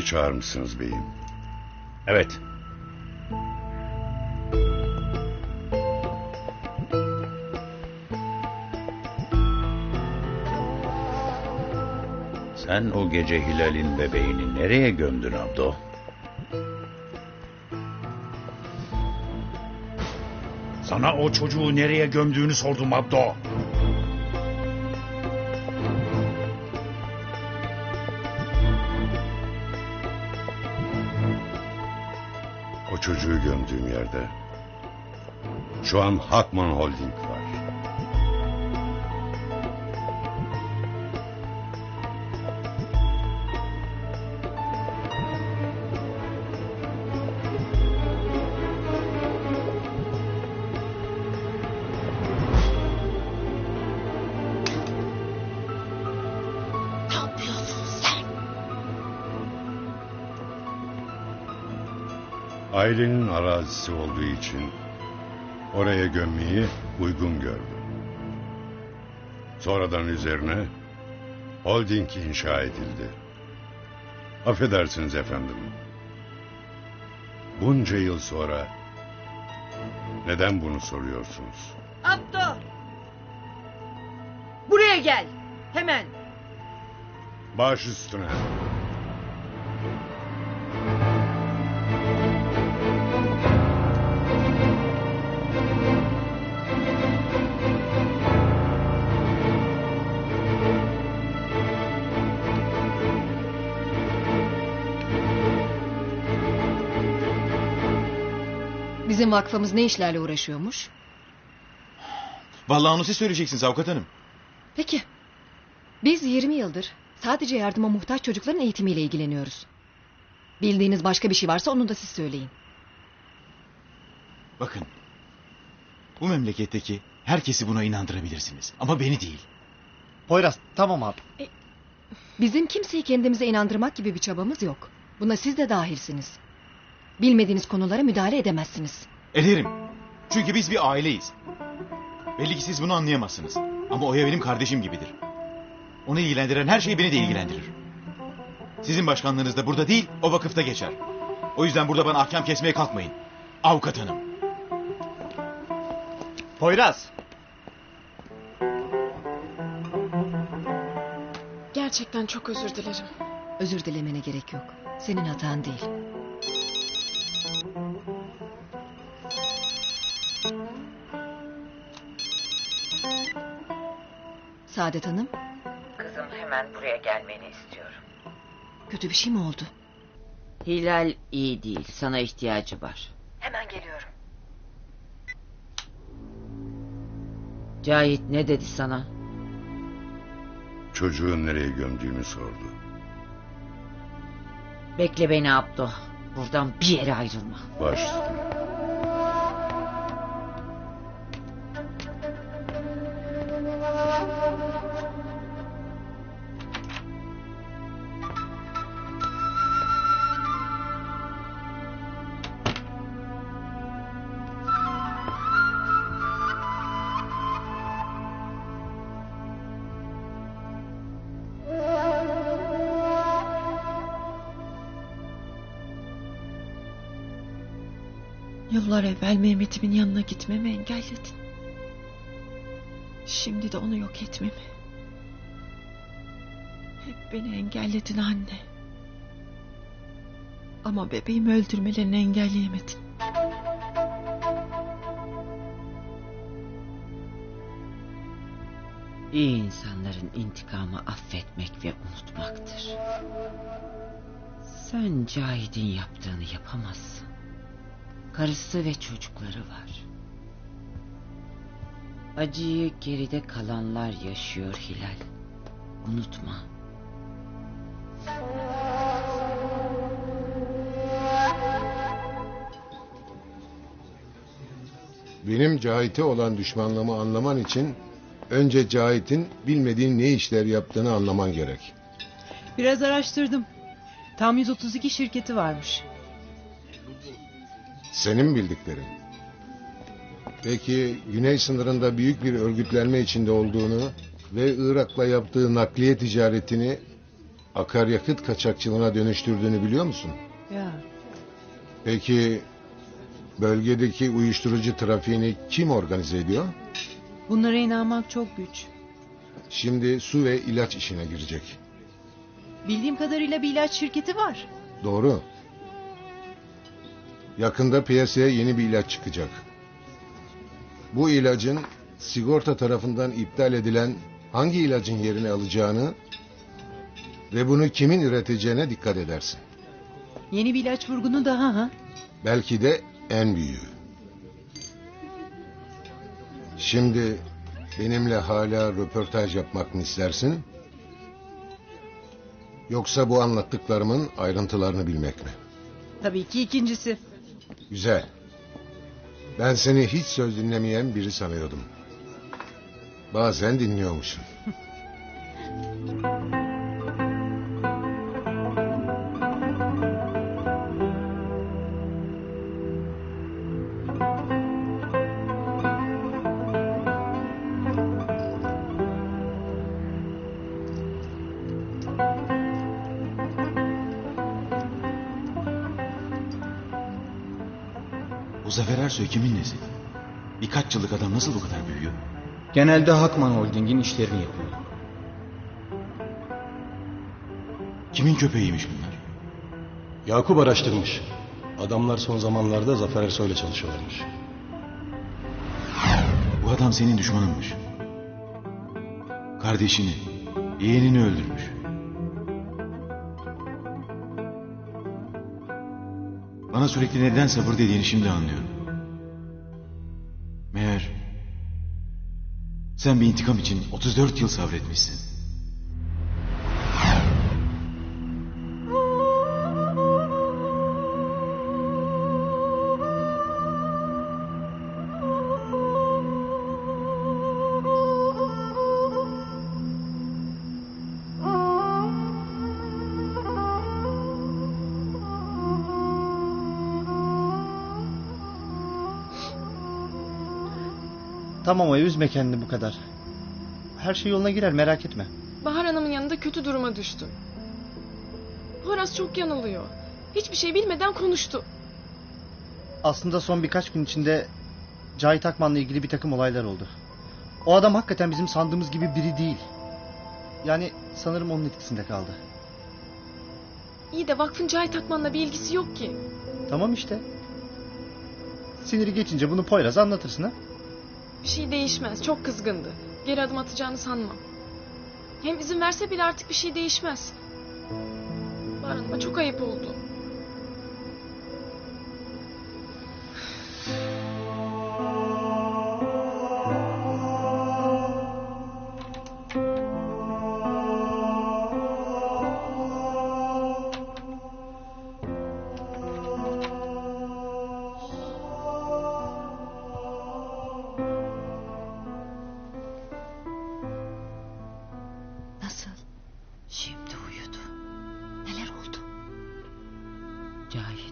Beni çağırmışsınız beyim. Evet. Sen o gece Hilal'in bebeğini nereye gömdün Abdo? Sana o çocuğu nereye gömdüğünü sordum Abdo. Çocuğu gömdüğüm yerde. Şu an Hakman Holding var. Ailenin arazisi olduğu için oraya gömmeyi uygun gördüm. Sonradan üzerine holding inşa edildi. Affedersiniz efendim. Bunca yıl sonra neden bunu soruyorsunuz? Abdo! Buraya gel. Hemen. Baş üstüne. Bizim vakfımız ne işlerle uğraşıyormuş? Vallahi onu siz söyleyeceksiniz avukat hanım. Peki. Biz 20 yıldır sadece yardıma muhtaç çocukların eğitimiyle ilgileniyoruz. Bildiğiniz başka bir şey varsa onu da siz söyleyin. Bakın. Bu memleketteki herkesi buna inandırabilirsiniz. Ama beni değil. Poyraz tamam abi. Bizim kimseyi kendimize inandırmak gibi bir çabamız yok. Buna siz de dahilsiniz. Bilmediğiniz konulara müdahale edemezsiniz. Ederim. Çünkü biz bir aileyiz. Belli ki siz bunu anlayamazsınız. Ama Oya benim kardeşim gibidir. Onu ilgilendiren her şey beni de ilgilendirir. Sizin başkanlığınız da burada değil, o vakıfta geçer. O yüzden burada bana ahkam kesmeye kalkmayın. Avukat hanım. Poyraz. Gerçekten çok özür dilerim. Özür dilemene gerek yok. Senin hatan değil. Saadet Hanım, Kızım hemen buraya gelmeni istiyorum. kötü bir şey mi oldu? Hilal iyi değil. Sana ihtiyacı var. Hemen geliyorum. Cahit ne dedi sana? Çocuğu nereye gömdüğümü sordu. Bekle beni Abdo. Buradan bir yere ayrılma. Baş Yıllar evvel Mehmet'imin yanına gitmemi engelledin. Şimdi de onu yok etmemi. Hep beni engelledin anne. Ama bebeğimi öldürmelerini engelleyemedin. İyi insanların intikamı affetmek ve unutmaktır. Sen Cahit'in yaptığını yapamazsın. Karısı ve çocukları var. Acıyı geride kalanlar yaşıyor Hilal. Unutma. Benim Cahit'e olan düşmanlığımı anlaman için önce Cahit'in bilmediğin ne işler yaptığını anlaman gerek. Biraz araştırdım. Tam 132 şirketi varmış. Senin bildiklerin. Peki güney sınırında büyük bir örgütlenme içinde olduğunu ve Irak'la yaptığı nakliye ticaretini akaryakıt kaçakçılığına dönüştürdüğünü biliyor musun? Ya Peki bölgedeki uyuşturucu trafiğini kim organize ediyor? bunlara inanmak çok güç. Şimdi su ve ilaç işine girecek. Bildiğim kadarıyla bir ilaç şirketi var. Doğru. Yakında piyasaya yeni bir ilaç çıkacak. Bu ilacın sigorta tarafından iptal edilen hangi ilacın yerini alacağını ve bunu kimin üreteceğine dikkat edersin. Yeni bir ilaç vurgunu daha ha. Belki de en büyüğü. Şimdi benimle hala röportaj yapmak mı istersin? Yoksa bu anlattıklarımın ayrıntılarını bilmek mi? Tabii ki ikincisi. Güzel. Ben seni hiç söz dinlemeyen biri sanıyordum. Bazen dinliyormuşum. Bu Zafer Ersoy kimin nesi? Birkaç yıllık adam nasıl bu kadar büyüyor? Genelde Hakman Holding'in işlerini yapıyor. Kimin köpeğiymiş bunlar? Yakup araştırmış. Adamlar son zamanlarda Zafer Ersoy'la çalışıyorlarmış. Bu adam senin düşmanınmış. Kardeşini, yeğenini öldürmüş. Bana sürekli neden sabır dediğini şimdi anlıyorum. Meğer sen bir intikam için 34 yıl sabretmişsin. Tamam Oya üzme kendini bu kadar. Her şey yoluna girer merak etme. Bahar Hanım'ın yanında kötü duruma düştüm. Horas çok yanılıyor. Hiçbir şey bilmeden konuştu. Aslında son birkaç gün içinde Cahit Akman'la ilgili bir takım olaylar oldu. O adam hakikaten bizim sandığımız gibi biri değil. Yani sanırım onun etkisinde kaldı. İyi de vakfın Cahit Akman'la bir ilgisi yok ki. Tamam işte. Siniri geçince bunu Poyraz'a anlatırsın ha. Bir şey değişmez. Çok kızgındı. Geri adım atacağını sanmam. Hem izin verse bile artık bir şey değişmez. Bahar çok ayıp oldu.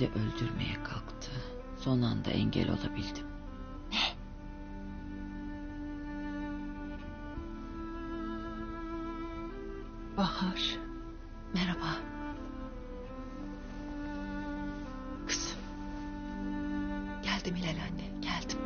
Cahit'i öldürmeye kalktı. Son anda engel olabildim. Bahar. Merhaba. Kızım. Geldim Hilal anne, geldim.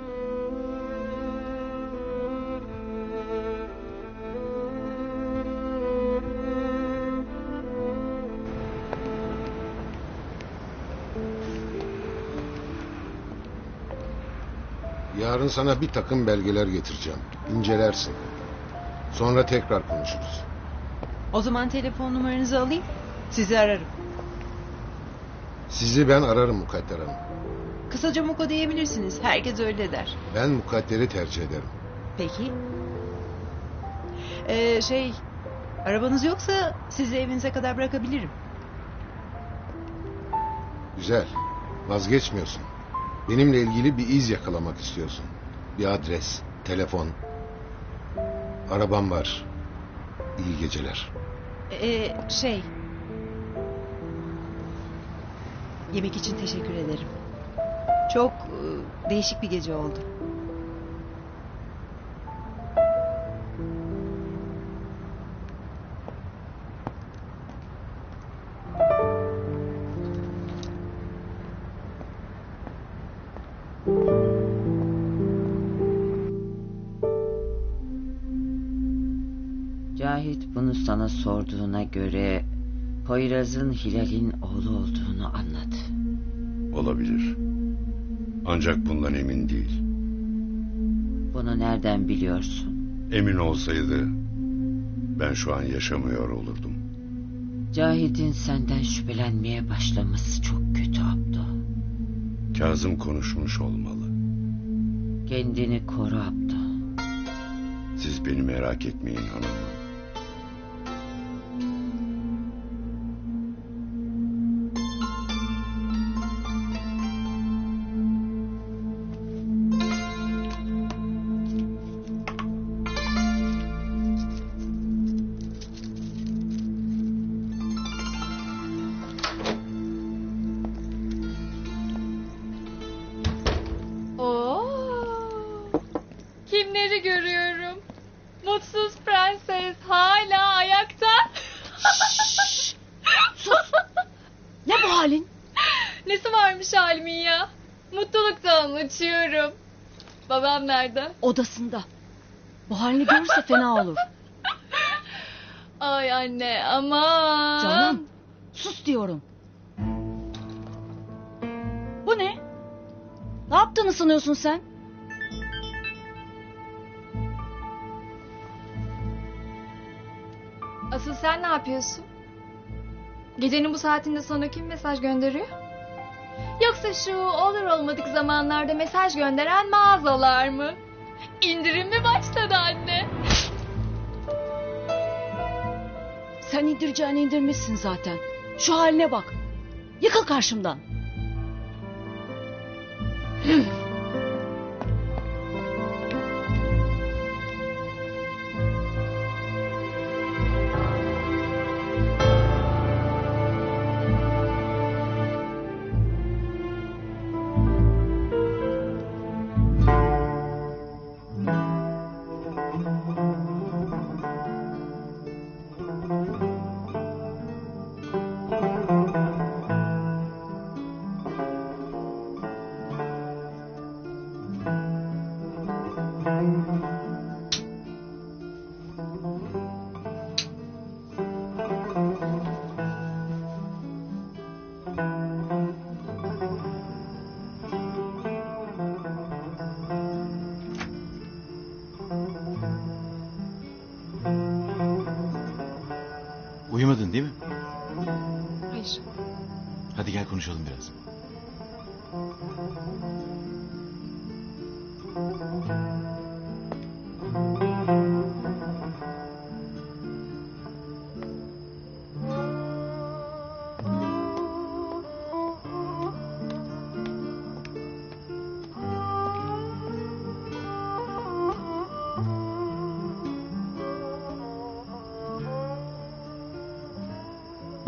Yarın sana bir takım belgeler getireceğim. İncelersin. Sonra tekrar konuşuruz. O zaman telefon numaranızı alayım. Sizi ararım. Sizi ben ararım Mukadder Hanım. Kısaca Muko diyebilirsiniz. Herkes öyle der. Ben Mukadder'i tercih ederim. Peki. Ee, şey... Arabanız yoksa sizi evinize kadar bırakabilirim. Güzel. Vazgeçmiyorsun. Benimle ilgili bir iz yakalamak istiyorsun. Bir adres, telefon. Arabam var. İyi geceler. Ee, şey... Yemek için teşekkür ederim. Çok e, değişik bir gece oldu. Bunu sana sorduğuna göre Poyraz'ın Hilal'in oğlu olduğunu anladı. Olabilir. Ancak bundan emin değil. Bunu nereden biliyorsun? Emin olsaydı ben şu an yaşamıyor olurdum. Cahit'in senden şüphelenmeye başlaması çok kötü Abdo. Kazım konuşmuş olmalı. Kendini koru Abdo. Siz beni merak etmeyin hanımım. Varmış halimin ya? Mutluluktan uçuyorum. Babam nerede? Odasında. Bu halini görürse fena olur. Ay anne aman. Canım sus diyorum. Bu ne? Ne yaptığını sanıyorsun sen? Asıl sen ne yapıyorsun? Gecenin bu saatinde sana kim mesaj gönderiyor? Yoksa şu olur olmadık zamanlarda mesaj gönderen mağazalar mı? İndirim mi başladı anne? Sen indireceğini indirmişsin zaten. Şu haline bak. Yıkıl karşımdan.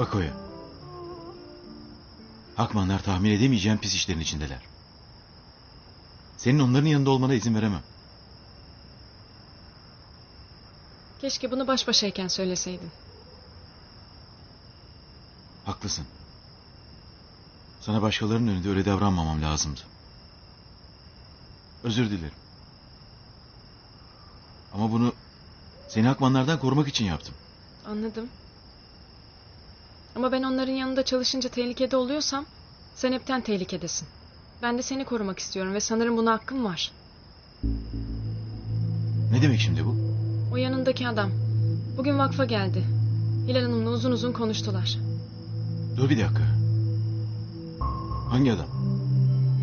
Bak Oya. Hakmanlar tahmin edemeyeceğim pis işlerin içindeler. Senin onların yanında olmana izin veremem. Keşke bunu baş başayken söyleseydin. Haklısın. Sana başkalarının önünde öyle davranmamam lazımdı. Özür dilerim. Ama bunu seni Hakmanlardan korumak için yaptım. Anladım. Ama ben onların yanında çalışınca tehlikede oluyorsam sen hepten tehlikedesin. Ben de seni korumak istiyorum ve sanırım buna hakkım var. Ne demek şimdi bu? O yanındaki adam. Bugün vakfa geldi. Hilal Hanım'la uzun uzun konuştular. Dur bir dakika. Hangi adam?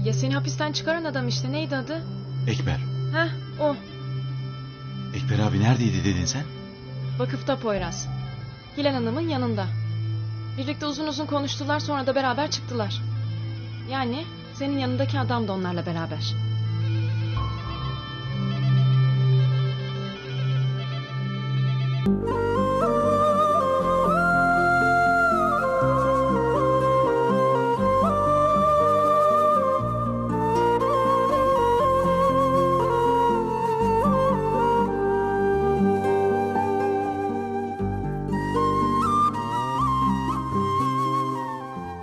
Ya seni hapisten çıkaran adam işte neydi adı? Ekber. Heh o. Ekber abi neredeydi dedin sen? Vakıfta Poyraz. Hilal Hanım'ın yanında. Birlikte uzun uzun konuştular sonra da beraber çıktılar. Yani senin yanındaki adam da onlarla beraber. Müzik